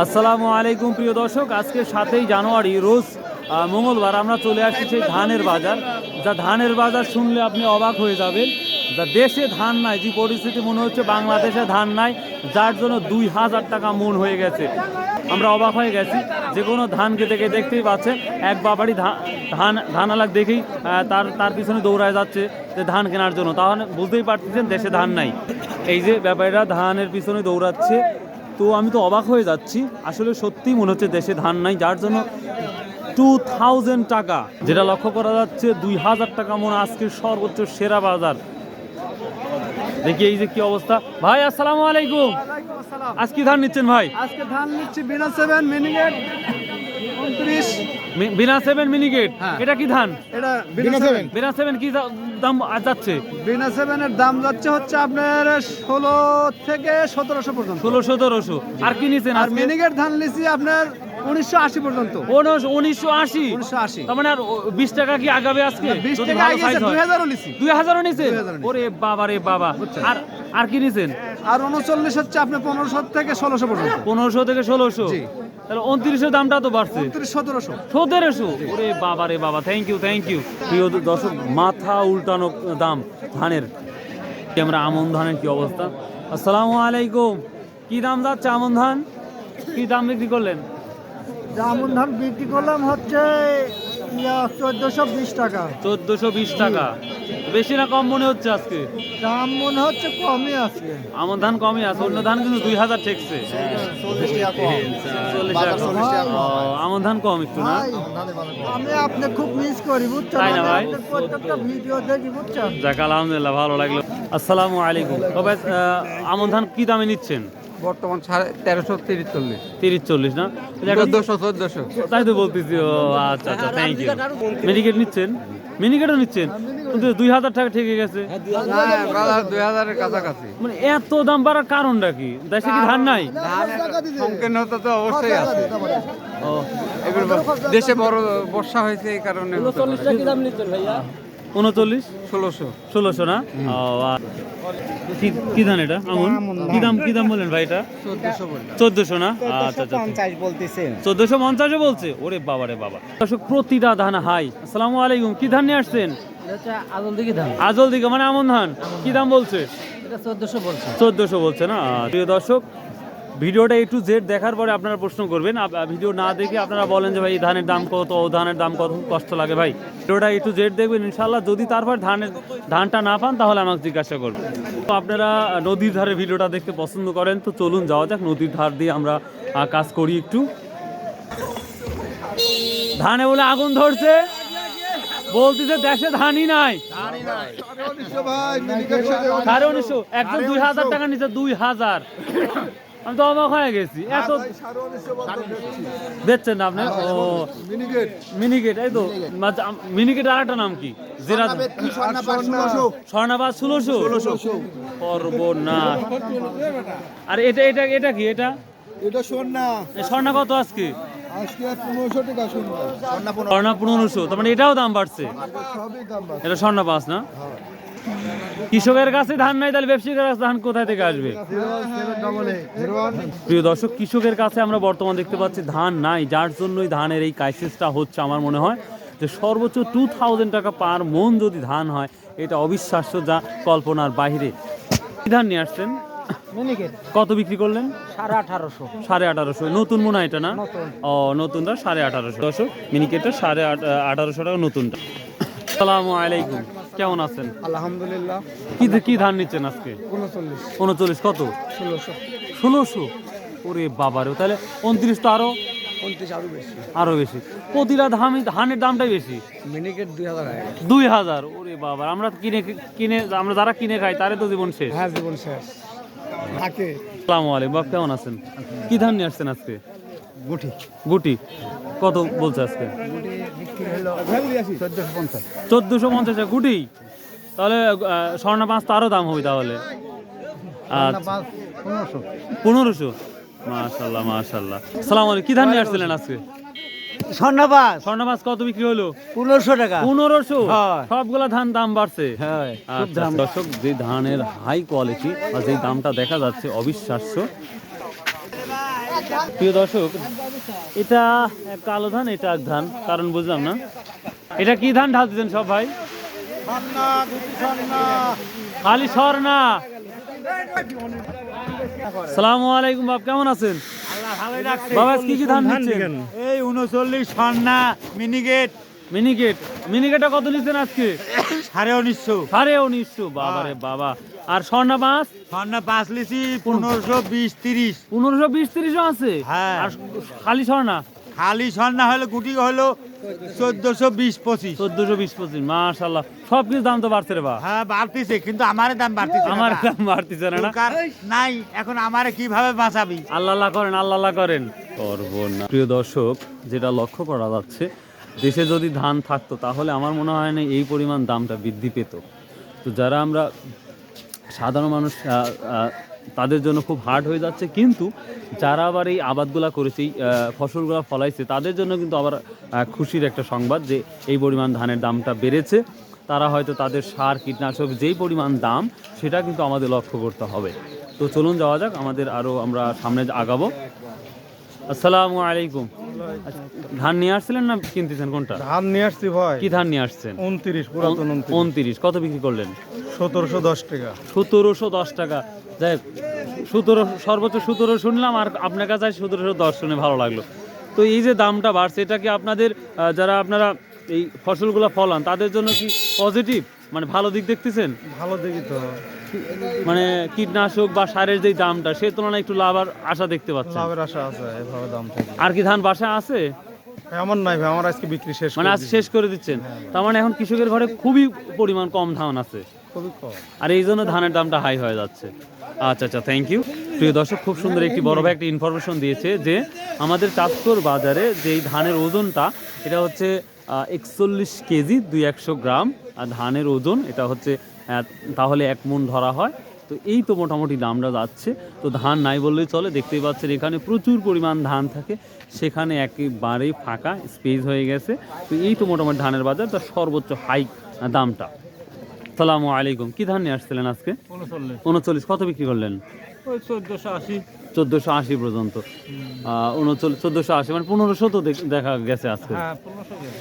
আসসালামু আলাইকুম, প্রিয় দর্শক। আজকে সাতই জানুয়ারি, রোজ মঙ্গলবার আমরা চলে আসছি সেই ধানের বাজার। যা ধানের বাজার শুনলে আপনি অবাক হয়ে যাবেন। যা দেশে ধান নাই, যে পরিস্থিতি মনে হচ্ছে বাংলাদেশে ধান নাই, যার জন্য দুই হাজার টাকা মন হয়ে গেছে। আমরা অবাক হয়ে গেছি। যে কোনো ধান কেটে গিয়ে দেখতেই পাচ্ছেন, এক বাবারই ধান ধান আলাক দেখেই তার তার পিছনে দৌড়ায় যাচ্ছে যে ধান কেনার জন্য। তাহলে বুঝতেই পারতেছেন দেশে ধান নাই। এই যে ব্যাপারীরা ধানের পিছনে দৌড়াচ্ছে তো আমি তো অবাক হয়ে যাচ্ছি। আসলে সত্যিই মনে হচ্ছে দেশে ধান নাই যার জন্য টু থাউজেন্ড টাকা যেটা লক্ষ্য করা যাচ্ছে দুই হাজার টাকা মনে আজকের সর্বোচ্চ সেরা বাজার। দেখি এই যে কি অবস্থা। ভাই আসসালামু আলাইকুম। আজকে ধান নিচ্ছেন ভাই? আজকে ধান নিচ্ছি বিনা সেভেন মিনিগেট উনত্রিশ। বিনা সেভেন মিনিগেট হ্যাঁ। এটা কি ধান? এটা বিনা সেভেন বিনা সেভেন কি দাম যাচ্ছে? বিনা সেভেনের দাম যাচ্ছে হচ্ছে আপনার ষোলো থেকে সতেরোশো পর্যন্ত। ষোলো সতেরোশো। আর কি নিচ্ছেন আর মিনিগেট ধান নিচ্ছি আপনার উনিশশো আশি পর্যন্ত। উনিশশো আশি? উনিশশো আশি। তার মানে আর বিশ টাকা কি আগাবে আজকে? বিশ টাকা। দুই হাজারও নিচ্ছি দুই হাজারও নিছেন? 2000 নিছি। ওরে বাবা রে বাবা। আর আর কি নিছেন? আর উনচল্লিশ হচ্ছে আপনার পনেরোশো থেকে ষোলোশো পর্যন্ত। পনেরোশো থেকে ষোলোশো। জি। তাহলে উনত্রিশের দামটা তো বাড়ছে। সতেরোশো। সতেরোশো? ওরে বাবা রে বাবা থ্যাংক ইউ থ্যাংক ইউ প্রিয় দর্শক মাথা উল্টানো দাম ধানের। আমরা আমন ধানের কি অবস্থা? আসসালামু আলাইকুম। কি দাম যাচ্ছে আমন ধান? কি দাম বিক্রি করলেন? আমন ধান বিক্রি করলাম হচ্ছে চোদ্দশো বিশ টাকা। চোদ্দশো বিশ টাকা। বেশি না কম মনে হচ্ছে আজকে? দাম মনে হচ্ছে কমই আছে। আমন ধান কমই আছে অন্য ধান কিন্তু দুই হাজার ঠেকছে। আমন ধান কম একটু না? আমি আপনি খুব মিস করি বুঝছেন? তাই না ভাই? প্রত্যেকটা ভিডিও দেখি বুঝছেন? যাক আলহামদুলিল্লাহ ভালো লাগল। আসসালামু আলাইকুম। তবে আমন ধান কি দামে নিচ্ছেন? বর্তমান সাড়ে তেরোশো তিরিশ চল্লিশ। তিরিশ চল্লিশ না? চোদ্দশো চোদ্দশো। তাই তো বলতেছি ও আচ্ছা আচ্ছা থ্যাংক ইউ মিনিকেট নিচ্ছেন? মিনিকেটও নিচ্ছেন? কিন্তু দুই হাজার টাকা ঠেকে গেছে। দুই হাজারের কাছাকাছি। মানে এত দাম বাড়ার কারণটা কি? দেশে কি ধান নাই? সংকীর্ণতা তো অবশ্যই আছে। দেশে বড় বর্ষা হয়েছে এই কারণে উনচল্লিশ ষোলোশো। ষোলোশো না? কি কি ধান এটা? আমন কি দাম কি দাম বলেন ভাই এটা? চোদ্দশো বললাম। চোদ্দশো না? আচ্ছা পঞ্চাশ বলতেছে। চোদ্দশো পঞ্চাশও বলছে? ওরে বাবা রে বাবা। দর্শক প্রতিটা ধান হাই। আসসালামু আলাইকুম। কি ধান নিয়ে আসছেন? দিকে আজল দিকে মানে আমন ধান। কি দাম বলছে? এটা চোদ্দশো বলছে। চোদ্দশো বলছে না। প্রিয় দর্শক ভিডিওটা একটু জেড দেখার পরে আপনারা প্রশ্ন করবেন। ভিডিও না দেখে আপনারা বলেন যে ভাই এই ধানের দাম কত ও ধানের দাম কত কষ্ট লাগে ভাই। ভিডিওটা একটু জেড দেখবেন ইনশাল্লাহ যদি তারপর ধানের ধানটা না পান তাহলে আমাকে জিজ্ঞাসা করবেন। তো আপনারা নদীর ধারে ভিডিওটা দেখতে পছন্দ করেন তো চলুন যাওয়া যাক। নদীর ধার দিয়ে আমরা কাজ করি একটু। ধানে বলে আগুন ধরছে। বলতেছে দেশে ধানই নাই। সাড়ে উনিশশো। একদম দুই হাজার টাকা নিচে দুই হাজার। আমি তো অবাক হয়ে গেছি। এত দেখছেন না আপনি? ও মিনিকেট এই তো মিনিকেট আর একটা নাম কি? জেরা স্বর্ণাবাদ ষোলোশো। সর্বনাশ। আর এটা এটা এটা কি? এটা? এটা এ স্বর্ণা কত আজকে? স্বর্ণা। পনেরোশো তার মানে এটাও দাম বাড়ছে। এটা স্বর্ণা পাস না? কৃষকের কাছে ধান নাই তাহলে ব্যবসায়ীর কাছে ধান কোথায় থেকে আসবে? প্রিয় দর্শক কৃষকের কাছে আমরা বর্তমান দেখতে পাচ্ছি ধান নাই যার জন্যই ধানের এই ক্রাইসিসটা হচ্ছে আমার মনে হয় যে সর্বোচ্চ টু থাউজেন্ড টাকা পার মন যদি ধান হয় এটা অবিশ্বাস্য যা কল্পনার বাইরে কি ধান নিয়ে আসছেন? কত বিক্রি করলেন? সাড়ে আঠারোশো। সাড়ে আঠারোশো। নতুন মনে হয় এটা না? ও নতুনটা সাড়ে আঠারোশো। দর্শক মিনিকেটটা সাড়ে আঠারোশো টাকা নতুনটা। আসসালামু আলাইকুম। কেমন আছেন? আলহামদুলিল্লাহ। কি কি ধান নিচ্ছেন আজকে? উনচল্লিশ। উনচল্লিশ কত? ষোলোশো। ষোলোশো? ওরে বাবারে তাহলে উনত্রিশ তো আরও? উনত্রিশ আরও বেশি। আরও বেশি। প্রতিটা ধান ধানের দামটাই বেশি? মিনিকেট দুই হাজার দুই হাজার? ওরে বাবা আমরা কিনে কিনে আমরা যারা কিনে খাই তারে তো জীবন শেষ। হ্যাঁ জীবন শেষ। থাকে। আসসালামু আলাইকুম বাপ কেমন আছেন? কি ধান নিয়ে আসছেন আজকে? গুটি। গুটি। কত বলছে আজকে? গুটি বিক্রি হলো চোদ্দশো পঞ্চাশ। চোদ্দশো পঞ্চাশ গুটি তাহলে স্বর্ণ পাঁচ তো আরও দাম হবে তাহলে। আচ্ছা। পনেরোশো। মাশাল্লাহ মাশাল্লাহ। সালাম আলাইকুম। কি ধান নিয়ে আসছিলেন আজকে? স্বর্ণবাস স্বর্ণ কত বিক্রি হলো? পনেরোশো টাকা। পনেরোশো। সবগুলা ধান দাম বাড়ছে। হ্যাঁ আচ্ছা, দর্শক যে ধানের হাই কোয়ালিটি বা যেই দামটা দেখা যাচ্ছে অবিশ্বাস্য। প্রিয় দর্শক এটা এক কালো ধান এটা এক ধান কারণ বুঝলাম না। এটা কি ধান ঢালতেছেন সব ভাই? খালি সর না সালামু আলাইকুম বাপ কেমন আছেন? বাবা কি কি ধান নিচ্ছেন এই উনচল্লিশ সর্না মিনিগেট মিনিকেট। মিনিকেটটা কত নিচ্ছেন আজকে? সাড়ে উনিশশো। সাড়ে উনিশশো বাবা রে বাবা। আর স্বর্ণা পাঁচ? সন্না পাঁচ লিচি পনেরোশো বিশ তিরিশ। পনেরোশো বিশ তিরিশও আছে? হ্যাঁ। আর খালি স্বর্ণা? খালি সন্না হলো গুটি হলো চোদ্দশো বিশ পঁচিশ। চোদ্দশো বিশ পঁচিশ মাশাল্লাহ সব কিছু দাম তো বাড়ছে রে বা। হ্যাঁ বাড়তিছে কিন্তু আমার দাম বাড়তিছে আমার দাম বাড়তেছে না নাই এখন আমারে কীভাবে বাঁচাবি? আল্লাহ আল্লাহ করেন আল্লাহ আল্লাহ করেন। করব না প্রিয় দর্শক যেটা লক্ষ্য করা যাচ্ছে দেশে যদি ধান থাকতো, তাহলে আমার মনে হয় না এই পরিমাণ দামটা বৃদ্ধি পেত। তো যারা আমরা সাধারণ মানুষ তাদের জন্য খুব হার্ড হয়ে যাচ্ছে। কিন্তু যারা আবার এই আবাদগুলা করেছে ফসলগুলো ফলাইছে, তাদের জন্য কিন্তু আবার খুশির একটা সংবাদ যে এই পরিমাণ ধানের দামটা বেড়েছে। তারা হয়তো তাদের সার, কীটনাশক যেই পরিমাণ দাম, সেটা কিন্তু আমাদের লক্ষ্য করতে হবে। তো চলুন যাওয়া যাক, আমাদের আরও আমরা সামনে আগাবো। আসসালামু আলাইকুম। ধান নিয়ে আসছিলেন না কিনতেছেন কোনটা? ধান নিয়ে আসছি ভাই। কি ধান নিয়ে আসছেন? উনত্রিশ পুরাতন উনত্রিশ। কত বিক্রি করলেন? সতেরোশো দশ টাকা। সতেরোশো দশ টাকা। যাই সতেরো সর্বোচ্চ সতেরো শুনলাম আর আপনার কাছে সতেরোশো দশ শুনে ভালো লাগল। তো এই যে দামটা বাড়ছে এটা কি আপনাদের যারা আপনারা এই ফসলগুলো ফলান তাদের জন্য কি পজিটিভ মানে ভালো দিক দেখতেছেন? ভালো দেখি তো। মানে কীটনাশক বা সারের যে দামটা সে তুলনায় একটু লাভ আর আশা দেখতে পাচ্ছেন। লাভের আশা আছে এভাবে দাম থেকে আর কি ধান বাসা আছে? এমন নাই ভাই আমার আজকে বিক্রি শেষ মানে আজ শেষ করে দিচ্ছেন। তার মানে এখন কৃষকের ঘরে খুবই পরিমাণ কম ধান আছে। খুবই কম। আর এই জন্য ধানের দামটা হাই হয়ে যাচ্ছে। আচ্ছা আচ্ছা থ্যাংক ইউ প্রিয় দর্শক খুব সুন্দর একটি বড় ভাই একটা ইনফরমেশন দিয়েছে যে আমাদের চাঁদপুর বাজারে যে এই ধানের ওজনটা এটা হচ্ছে একচল্লিশ কেজি দুই একশো গ্রাম। ধানের ওজন, এটা হচ্ছে তাহলে এক মন ধরা হয়। তো এই তো মোটামুটি দামটা যাচ্ছে। তো ধান নাই বললেই চলে, দেখতেই পাচ্ছেন এখানে প্রচুর পরিমাণ ধান থাকে। সেখানে একেবারেই ফাঁকা স্পেস হয়ে গেছে। তো এই তো মোটামুটি ধানের বাজার, তার সর্বোচ্চ হাই দামটা। সালামু আলাইকুম। কি ধান নিয়ে আসছিলেন আজকে? উনচল্লিশ। কত বিক্রি করলেন? চোদ্দশো আশি। চোদ্দোশো আশি পর্যন্ত। উনচল্লিশ চোদ্দোশো আশি মানে পনেরোশো তো দেখা গেছে আজকে। হ্যাঁ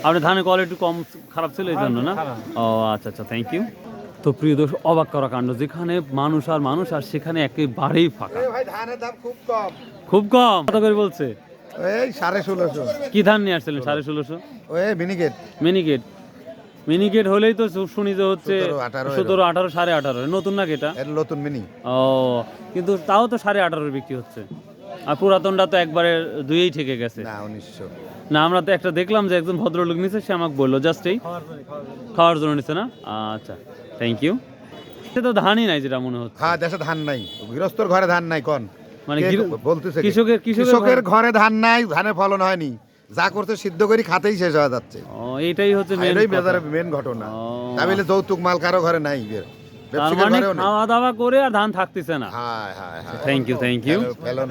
আপনার ধানের কোয়ালিটি কম খারাপ ছিল এই জন্য না? ও আচ্ছা আচ্ছা থ্যাংক ইউ তো প্রিয় দোষ অবাক করা কাণ্ড যেখানে মানুষ আর মানুষ আর সেখানে একেবারেই ফাঁকা। ভাই ধানের খুব কম। খুব কম? কত করে বলছে? এই সাড়ে ষোলোশো। কি ধান নিয়ে আসছিলেন সাড়ে ষোলোশো? ওই মিনিকেট। মিনিকেট মিনিকেট হলেই তো শুনি যে হচ্ছে সতেরো আঠারো সাড়ে আঠারো। নতুন নাকি এটা? নতুন মিনি ও কিন্তু তাও তো সাড়ে আঠারোর বিক্রি হচ্ছে। আর পুরাতনটা তো একবারে দুইয়েই গেছে। না উনিশশো। না আমরা তো একটা দেখলাম যে একজন ভদ্রলোক নিছে সে আমাকে বলল জাস্ট এই খাওয়ার জন্য নিছে না? আচ্ছা থ্যাংক ইউ সে তো ধানই নাই যেটা মনে হচ্ছে। হ্যাঁ দেশে ধান নাই। গৃহস্থর ঘরে ধান নাই কোন। মানে? কৃষকের কৃষকের ঘরে ধান নাই ধানের ফলন হয়নি। যা করতে সিদ্ধ করি খাতেই শেষ হয়ে যাচ্ছে। ও এইটাই হচ্ছে মেন এটাই বাজারের মেন ঘটনা। ও। তা বলে যৌতুক মাল কারও ঘরে নাই বের। তার মানে খাওয়া দাওয়া করে আর ধান থাকতেছে না। হায় হায় হায়। থ্যাংক ইউ থ্যাংক ইউ ফেলন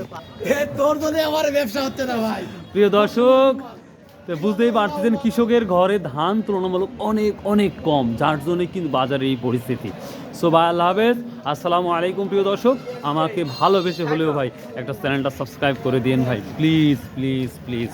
প্রিয় দর্শক বুঝতেই পারতেছেন কৃষকের ঘরে ধান তুলনামূলক অনেক অনেক কম। যার জন্য কিন্তু বাজারে এই পরিস্থিতি। সো ভাই আল্লাহ হাফেজ। আসসালামু আলাইকুম প্রিয় দর্শক। আমাকে ভালোবেসে হলেও ভাই একটা চ্যানেলটা সাবস্ক্রাইব করে দিন ভাই। Please please please